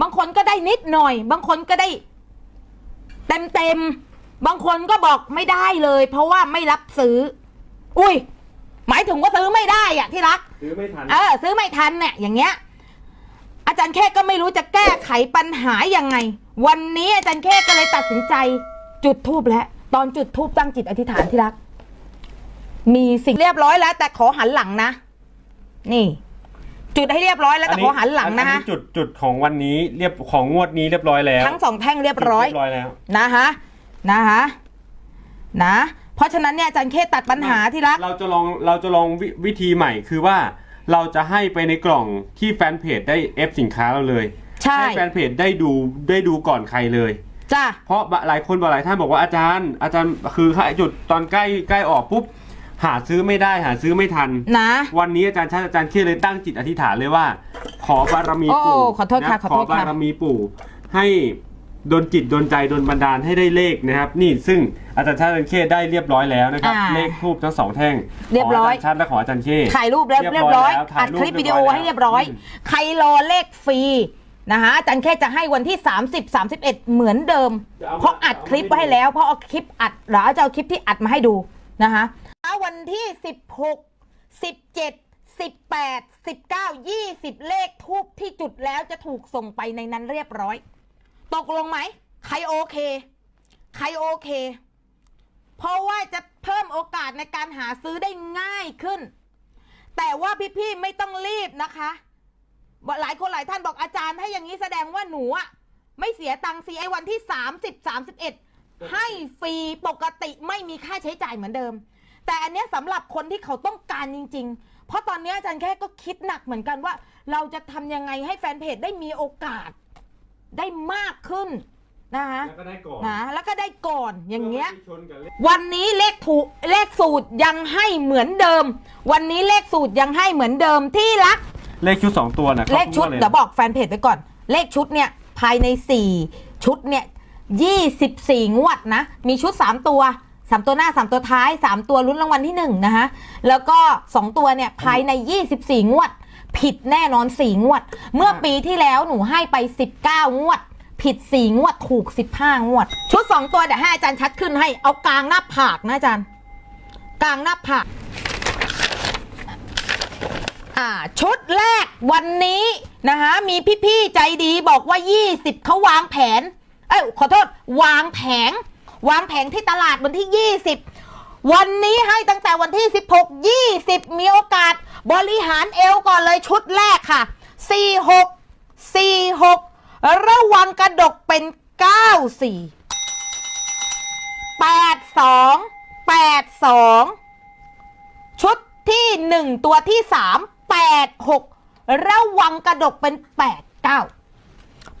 บางคนก็ได้นิดหน่อย บางคนก็ได้เต็มเต็มๆบางคนก็บอกไม่ได้เลย เพราะว่าไม่รับซื้อ อุ้ย หมายถึงว่าซื้อไม่ได้อะที่รัก ซื้อไม่ทัน เออ ซื้อไม่ทันเนี่ยอย่างเงี้ย อาจารย์แค่ก็ไม่รู้จะแก้ไขปัญหายังไง วันนี้อาจารย์แค่ก็เลยตัดสินใจ จุดทูบแล้วตอนจุดทูบตั้งจิตอธิษฐานที่รัก มีสิ่งเรียบร้อยแล้ว แต่ขอหันหลังนะ นี่ จุดให้เรียบร้อยแล้วแต่ขอหันหลังนะอัฮะจุดจุดของวันนี้เรียบของงวดนี้เรียบร้อยแล้ว ทั้งสองแท่งเรียบร้อยเรียบร้อยแล้วนะคะนะคะนะ เพราะฉะนั้นเนี่ยอาจารย์แค่ตัดปัญหาที่รักเราจะลองเราจะลองววิธีใหม่คือว่าเราจะให้ไปในกล่องที่แฟนเพจได้เอฟสินค้าเราเลยใช่แฟนเพจได้ดูได้ดูก่อนใครเลยจ้าเพราะหลายคนบอกหลายท่านบอกว่าอาจารย์ อาจารย์คือจุดตอนใกล้ใกล้ออกปุ๊บ หาซื้อไม่ได้หาซื้อไม่ทัน นะ วันนี้อาจารย์ชาติอาจารย์เครียดเลยตั้งจิตอธิษฐานเลยว่า ขอบารมีปู่โอ้ขอโทษค่ะนขอโทษค่ะ บารมีปู่ ให้ดนจิตดนใจดนบันดาลให้ได้เลขนะครับ นี่ซึ่งอาจารย์ชาติอาจารย์เคได้เรียบร้อยแล้วนะครับ อ่าเลขทูบทั้งสองแท่งเรียบร้อยขอาจารย์ชาติและขออาจารย์เคถ่ายรูปแล้วเรียบร้อยแล้วถ่าอัยดรูปคลิปวิดีโอให้เรียบร้อยมใครรอเลขฟรีนะคะอาจารย์แค่จะให้วันที่ 30 31 เหมือนเดิมจะเอามาเพราะอัดคลิปไว้ให้แล้ว เพราะเอาคลิปอัดหรือจะเอาคลิปที่อัดมาให้ดูนะคะ วันที่ 16 17 18 19 20 เลขทูบที่จุดแล้วจะถูกส่งไปในนั้นเรียบร้อย ตกลงไหม ใครโอเค ใครโอเค เพราะว่าจะเพิ่มโอกาสในการหาซื้อได้ง่ายขึ้น แต่ว่าพี่ๆไม่ต้องรีบนะคะหลายคนหลายท่านบอกอาจารย์ถ้าอย่างนี้แสดงว่าหนูอะไม่เสียตังค์ซีไอวันที่30 31ให้ฟรีปกติไม่มีค่าใช้จ่ายเหมือนเดิม แต่อันเนี้ยสำหรับคนที่เขาต้องการจริง ๆ เพราะตอนเนี้ยอาจารย์แค่ก็คิดหนักเหมือนกันว่า เราจะทำยังไงให้แฟนเพจได้มีโอกาส ได้มากขึ้นนะคะแล้วก็ได้ก่อนนะแล้วก็ได้ก่อนอย่างเงี้ย พื่ไม่ชนกับเลขวันนี้เลขถูกเลขสูตรยังให้เหมือนเดิม วันนี้เลขสูตรยังให้เหมือนเดิมที่รัก เลขชุดสองตัวนะเลขชุดครบถ้วนเดี๋ยวบอกแฟนเพจไปก่อน เลขชุดเนี่ย ภายใน 4 ชุดเนี่ย 24 งวดนะ มีชุด 3 ตัว 3ตัวหน้า3ตัวท้าย3ตัวลุ้นรางวัลที่1นะคะแล้วก็2ตัวเนี่ยภายใน24งวด ผิดแน่นอน4งวด เมื่อปีที่แล้วหนูให้ไป19งวด ผิด4งวดถูก15งวด ชุด2ตัวเดี๋ยวให้อาจารย์ชัดขึ้นให้เอากลางหน้าผากนะอาจารย์ กลางหน้าผากอ่าชุดแรกวันนี้นะคะมีพี่ ๆ ใจดีบอกว่า 20 เขาวางแผน เอ้ยขอโทษ วางแผง วางแผงที่ตลาดวันที่ 20 วันนี้ให้ตั้งแต่วันที่ 16 20 มีโอกาสบริหารเอวก่อนเลยชุดแรกค่ะ 46 46 ระวังกระดกเป็น 94 82 82 ชุดที่หนึ่งตัวที่สามแปดหกระวังกระดกเป็นแปดเก้า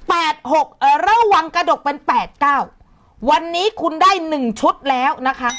แปดหกระวังกระดกเป็นแปดเก้า วันนี้คุณได้หนึ่งชุดแล้วนะคะ